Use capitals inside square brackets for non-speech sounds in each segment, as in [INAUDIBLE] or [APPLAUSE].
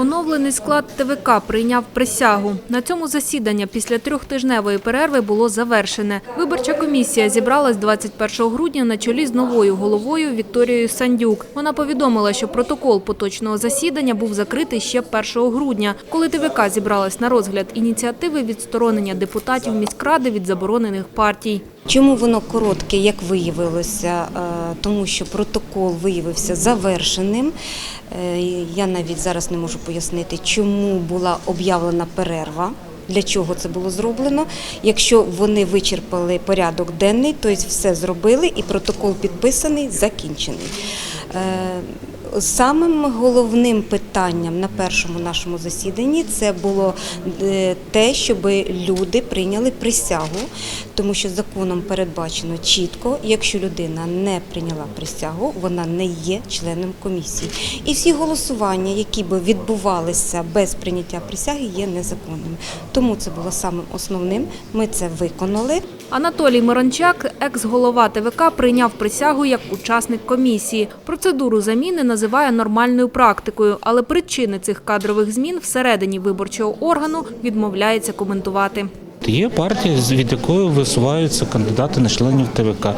Оновлений склад ТВК прийняв присягу. На цьому засідання після трьохтижневої перерви було завершене. Виборча комісія зібралась 21 грудня на чолі з новою головою Вікторією Сандюк. Вона повідомила, що протокол поточного засідання був закритий ще 1 грудня, коли ТВК зібралась на розгляд ініціативи відсторонення депутатів міськради від заборонених партій. Чому воно коротке, як виявилося? Е, Тому що протокол виявився завершеним. Е, Я навіть зараз не можу пояснити, чому була об'явлена перерва. Для чого це було зроблено? Якщо вони вичерпали порядок денний, то все зробили і протокол підписаний, закінчений. Самим головним питанням на першому нашому засіданні це було е, те, щоб люди прийняли присягу, тому що законом передбачено чітко, якщо людина не прийняла присягу, вона не є членом комісії. І всі голосування, які би відбувалися без прийняття присяги, є незаконними. Тому це було самим основним. Ми це виконали. Анатолій Мирончак, екс-голова ТВК, прийняв присягу як учасник комісії. Процедуру заміни називає нормальною практикою, але причини цих кадрових змін всередині виборчого органу відмовляється коментувати. Є партія, від якої висуваються кандидати на членів ТВК.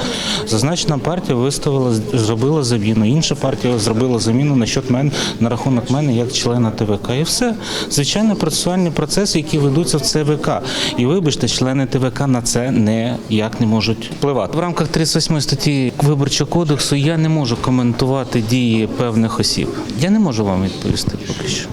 Зазначена партія виставила, зробила заміну. Інша партія зробила заміну на счет мене на рахунок мене як члена ТВК. І все. Звичайно, процесуальні процеси, які ведуться в ЦВК. І вибачте, члени ТВК на це ніяк не можуть впливати. В рамках 38 статті Виборчого кодексу я не можу коментувати дії певних осіб. Я не можу вам відповісти поки що.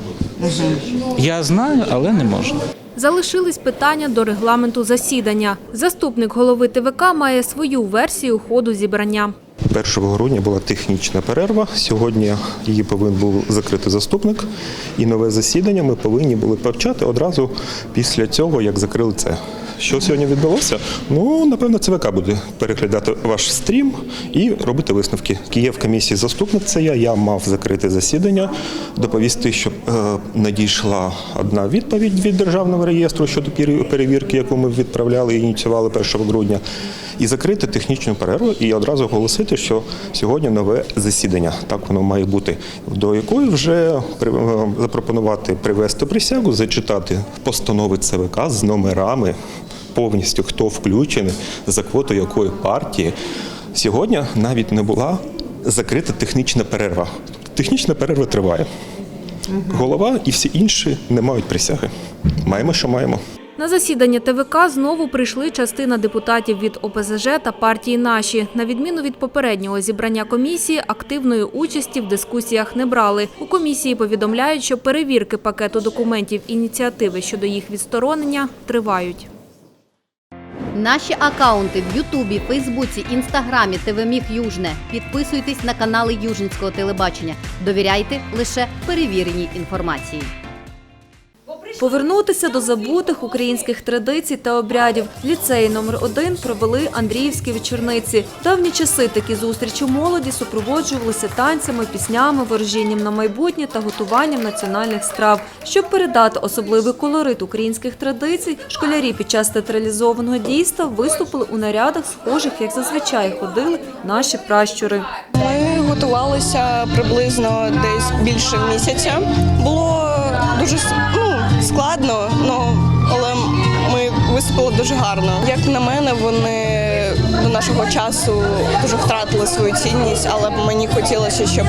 Я знаю, але не можу. Залишились питання до регламенту засідання. Заступник голови ТВК має свою версію ходу зібрання. 1 грудня була технічна перерва. Сьогодні її повинен був закрити заступник, і нове засідання ми повинні були почати одразу після цього, як закрили це. Що сьогодні відбулося? Ну, напевно, ЦВК буде переглядати ваш стрім і робити висновки. Київ комісії заступник це я. Я мав закрити засідання, доповісти, що е, надійшла одна відповідь від державного реєстру щодо перевірки, яку ми відправляли і ініціювали 1 грудня, і закрити технічну перерву і одразу оголосити, що сьогодні нове засідання. Так воно має бути, до якої вже при- е, запропонувати привести присягу, зачитати постанови ЦВК з номерами повністю, хто включений, за квоту якої партії. Сьогодні навіть не була закрита технічна перерва. Технічна перерва триває. Голова і всі інші не мають присяги. Маємо, що маємо. На засідання ТВК знову прийшли частина депутатів від ОПЗЖ та партії «Наші». На відміну від попереднього зібрання комісії, активної участі в дискусіях не брали. У комісії повідомляють, що перевірки пакету документів ініціативи щодо їх відсторонення тривають. Наші акаунти в Ютубі, Фейсбуці, Інстаграмі, ТВ Южне. Підписуйтесь на канали Южницького телебачення. Довіряйте лише перевіреній інформації. Повернутися до забутих українських традицій та обрядів. Ліцеї номер 1 провели Андріївські вечорниці. Давні часи такі зустрічі молоді супроводжувалися танцями, піснями, ворожінням на майбутнє та готуванням національних страв. Щоб передати особливий колорит українських традицій, школярі під час театралізованого дійства виступили у нарядах, схожих, як зазвичай ходили наші пращури. Ми готувалися приблизно десь більше місяця. Було дуже ну, складно, ну, але ми виступили дуже гарно. Як на мене, вони до нашого часу дуже втратили свою цінність, але мені хотілося, щоб,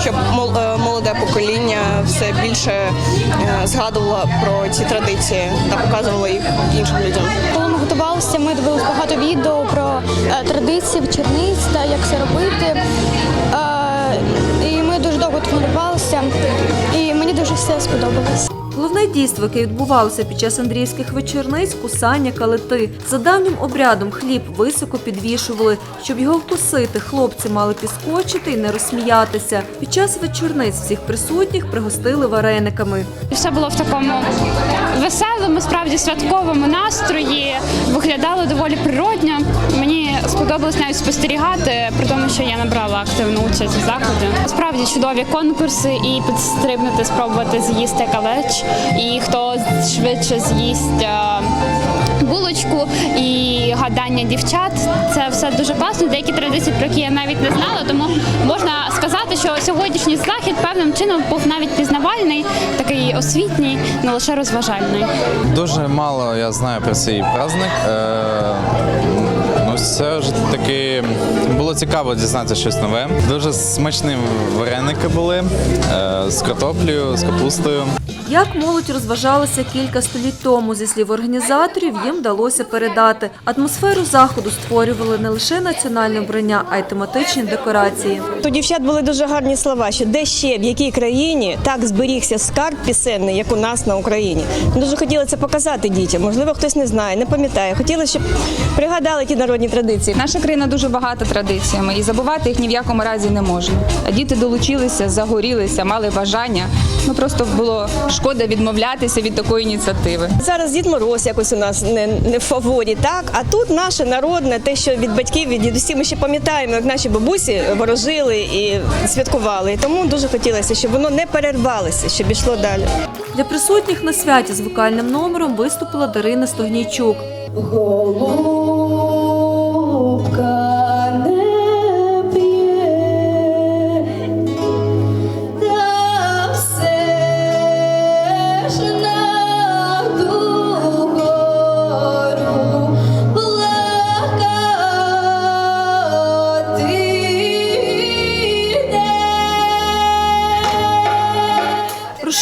щоб е, молоде покоління все більше е, згадувало про ці традиції та показувало їх іншим людям. Коли ми готувалися, ми дивилися багато відео про е, традиції вечорниць та як це робити. І ми дуже довго тренувалися, і мені дуже все сподобалось. Головне дійство, яке відбувалося під час Андріївських вечорниць, кусання калити. За давнім обрядом хліб високо підвішували. Щоб його вкусити, хлопці мали підскочити і не розсміятися. Під час вечорниць всіх присутніх пригостили варениками. Все було в такому веселому, справді святковому настрої. Виглядало доволі природньо. Мені сподобалось навіть спостерігати, при тому, що я набрала активну участь в заході. Справді чудові конкурси і підстрибнути, спробувати з'їсти калеч. І хто швидше з'їсть е, булочку і гадання дівчат. Це все дуже класно. Деякі традиції, про які я навіть не знала. Тому можна сказати, що сьогоднішній захід певним чином був навіть пізнавальний, такий освітній, не лише розважальний. Дуже мало я знаю про цей праздник. Е, Ну, все ж таки було цікаво дізнатися щось нове. Дуже смачні вареники були е, з картоплею, з капустою. Як молодь розважалася кілька століть тому, зі слів організаторів, їм вдалося передати. Атмосферу заходу створювали не лише національне вбрання, а й тематичні декорації. У дівчат були дуже гарні слова, що де ще в якій країні так зберігся скарб пісенний, як у нас на Україні. Ми дуже хотіли це показати дітям. Можливо, хтось не знає, не пам'ятає. Хотіли, щоб пригадали ті народні традиції. Наша країна дуже багата традиціями і забувати їх ні в якому разі не можна. А діти долучилися, загорілися, мали бажання. Ну просто було шкода відмовлятися від такої ініціативи. Зараз Дід Мороз якось у нас не, не в фаворі, так? А тут наше народне, те, що від батьків, від дідусів, ми ще пам'ятаємо, як наші бабусі ворожили і святкували. І тому дуже хотілося, щоб воно не перервалося, щоб ішло далі. Для присутніх на святі з вокальним номером виступила Дарина Стогнійчук.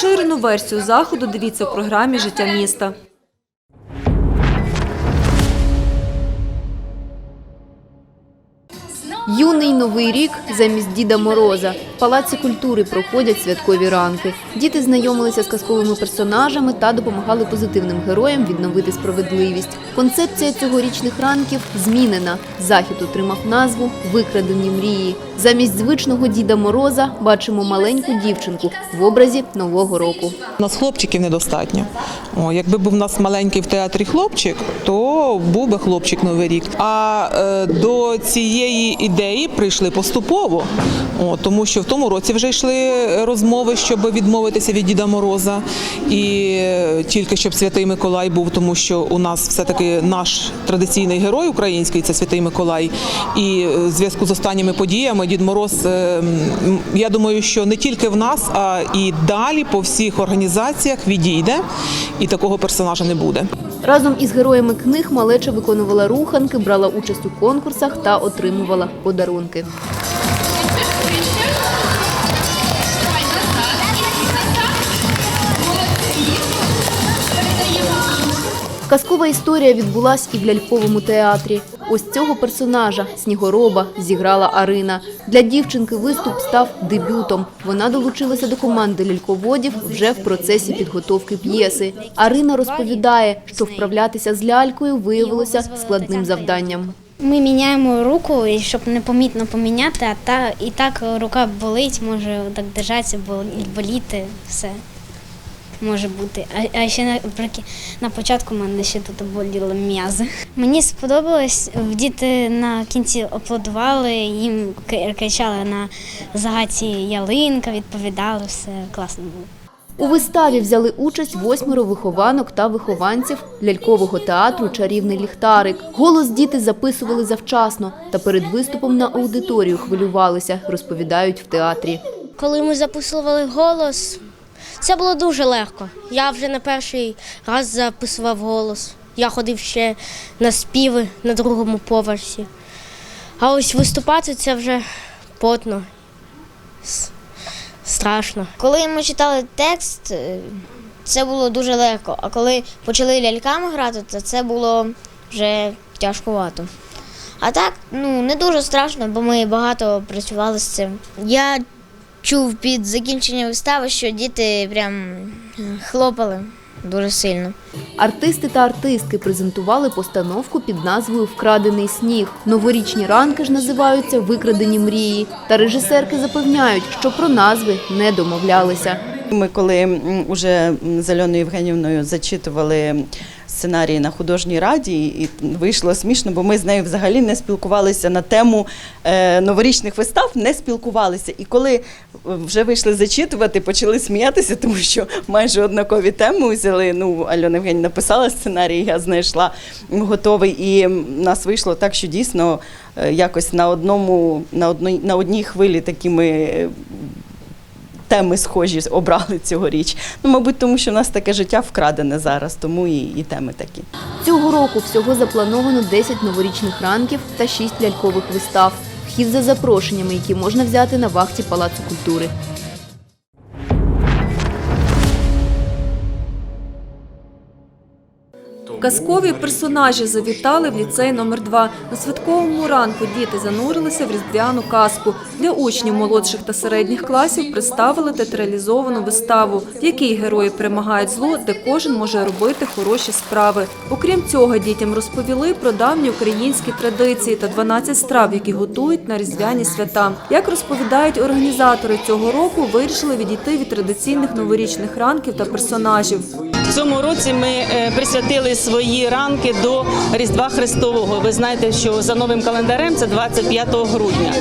Розширену версію заходу дивіться в програмі Життя міста. Юний новий рік замість Діда Мороза. В Палаці культури проходять святкові ранки. Діти знайомилися з казковими персонажами та допомагали позитивним героям відновити справедливість. Концепція цьогорічних ранків змінена. Захід отримав назву Викрадені мрії. Замість звичного Діда Мороза бачимо маленьку дівчинку в образі Нового року. У нас хлопчиків недостатньо. О, якби був у нас маленький в театрі хлопчик, то був би хлопчик Новий рік. А е, до цієї ідеї прийшли поступово, тому що в тому році вже йшли розмови, щоб відмовитися від Діда Мороза, і е, тільки щоб Святий Миколай був, тому що у нас все-таки наш традиційний герой український це Святий Миколай. І е, в зв'язку з останніми подіями Дід Мороз, е, я думаю, що не тільки в нас, а і далі по всіх організаціях відійде, і такого персонажа не буде. Разом із героями книг малеча виконувала руханки, брала участь у конкурсах та отримувала подарунки. Казкова історія відбулась і в ляльковому театрі. Ось цього персонажа Снігороба зіграла Арина. Для дівчинки виступ став дебютом. Вона долучилася до команди ляльководів вже в процесі підготовки п'єси. Арина розповідає, що вправлятися з лялькою виявилося складним завданням. Ми міняємо руку, щоб непомітно поміняти, а та і так рука болить, може так держатися, боліти, все може бути. А, а ще наприклад, на початку мене ще тут боліли м'язи. Мені сподобалось, діти на кінці аплодували, їм кричали на загадці ялинка, відповідали, все класно було. У виставі взяли участь восьмеро вихованок та вихованців лялькового театру Чарівний ліхтарик. Голос діти записували завчасно та перед виступом на аудиторію хвилювалися, розповідають в театрі. Коли ми записували голос, це було дуже легко. Я вже на перший раз записував голос. Я ходив ще на співи на другому поверсі. А ось виступати це вже потно, страшно. Коли ми читали текст, е, це було дуже легко. А коли почали ляльками грати, то це було вже тяжкувато. А так, ну не дуже страшно, бо ми багато працювали з цим. Я чув під закінчення вистави, що діти прям е, хлопали дуже сильно. Артисти та артистки презентували постановку під назвою Вкрадений сніг. Новорічні ранки ж називаються Викрадені мрії. Та режисерки запевняють, що про назви не домовлялися. Ми коли м, уже з Альоною Євгенівною зачитували сценарії на художній раді, і вийшло смішно, бо ми з нею взагалі не спілкувалися на тему е, новорічних вистав, не спілкувалися. І коли вже вийшли зачитувати, почали сміятися, тому що майже однакові теми взяли. Ну, Альона Євгенівна написала сценарій, я знайшла готовий. І в нас вийшло так, що дійсно е, якось на одному, на одній, на одній хвилі такими. е, Теми схожі обрали цьогоріч. Ну, мабуть, тому що в нас таке життя вкрадене зараз, тому і, і теми такі. Цього року всього заплановано 10 новорічних ранків та 6 лялькових вистав. Вхід за запрошеннями, які можна взяти на вахті Палацу культури. Казкові персонажі завітали в ліцей номер 2 На святковому ранку діти занурилися в різдвяну казку. Для учнів молодших та середніх класів представили театралізовану виставу, в якій герої перемагають зло, де кожен може робити хороші справи. Окрім цього, дітям розповіли про давні українські традиції та 12 страв, які готують на різдвяні свята. Як розповідають організатори цього року, вирішили відійти від традиційних новорічних ранків та персонажів. Цьому році ми е, присвятили свої ранки до Різдва Христового. Ви знаєте, що за новим календарем це 25 грудня.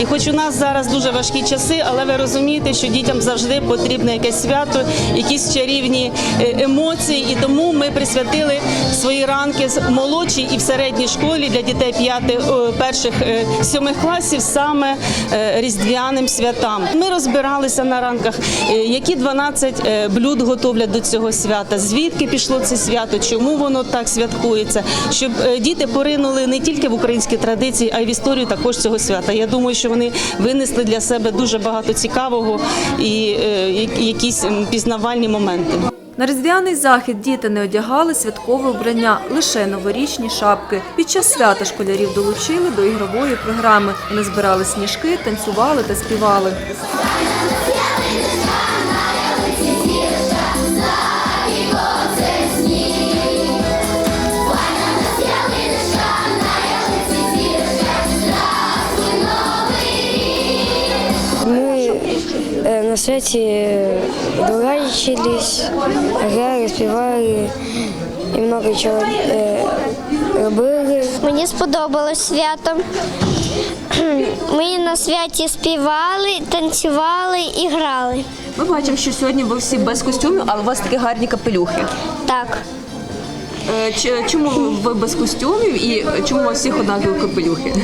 І хоч у нас зараз дуже важкі часи, але ви розумієте, що дітям завжди потрібне якесь свято, якісь чарівні е, емоції. І тому ми присвятили свої ранки в молодшій і в середній школі для дітей п'яти перших е, сьомих класів саме різдвяним святам. Ми розбиралися на ранках, які 12 е, блюд готовлять до цього свята, звідки пішло це свято, чому воно так святкується, щоб е, діти поринули не тільки в українські традиції, а й в історію також цього свята. Я думаю, що вони винесли для себе дуже багато цікавого і е, якісь пізнавальні моменти. На різдвяний захід діти не одягали святкове вбрання, лише новорічні шапки. Під час свята школярів долучили до ігрової програми. Вони збирали сніжки, танцювали та співали. Святі дурачились, грали, співали і много чого е, робили. Мені сподобалось свято. [CLEARS THROAT] Ми на святі співали, танцювали і грали. Ми бачимо, що сьогодні ви всі без костюмів, але у вас такі гарні капелюхи. Так. Чому ви без костюмів і чому у вас всіх однакові капелюхи?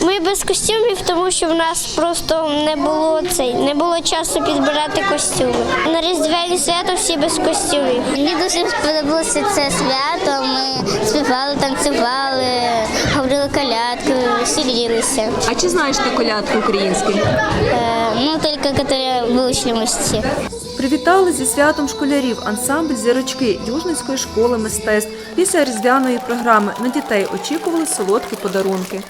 Ми без костюмів, тому що в нас просто не було цей, не було часу підбирати костюми. На різдвяні свято всі без костюмів. Мені дуже сподобалося це свято. Ми співали, танцювали, говорили колядки, веселилися. А чи знаєш ти колядку українську? Е, ну, тільки які вийшли місці. Привітали зі святом школярів ансамбль зірочки Южницької школи мистецтв. Після різдвяної програми на дітей очікували солодкі подарунки.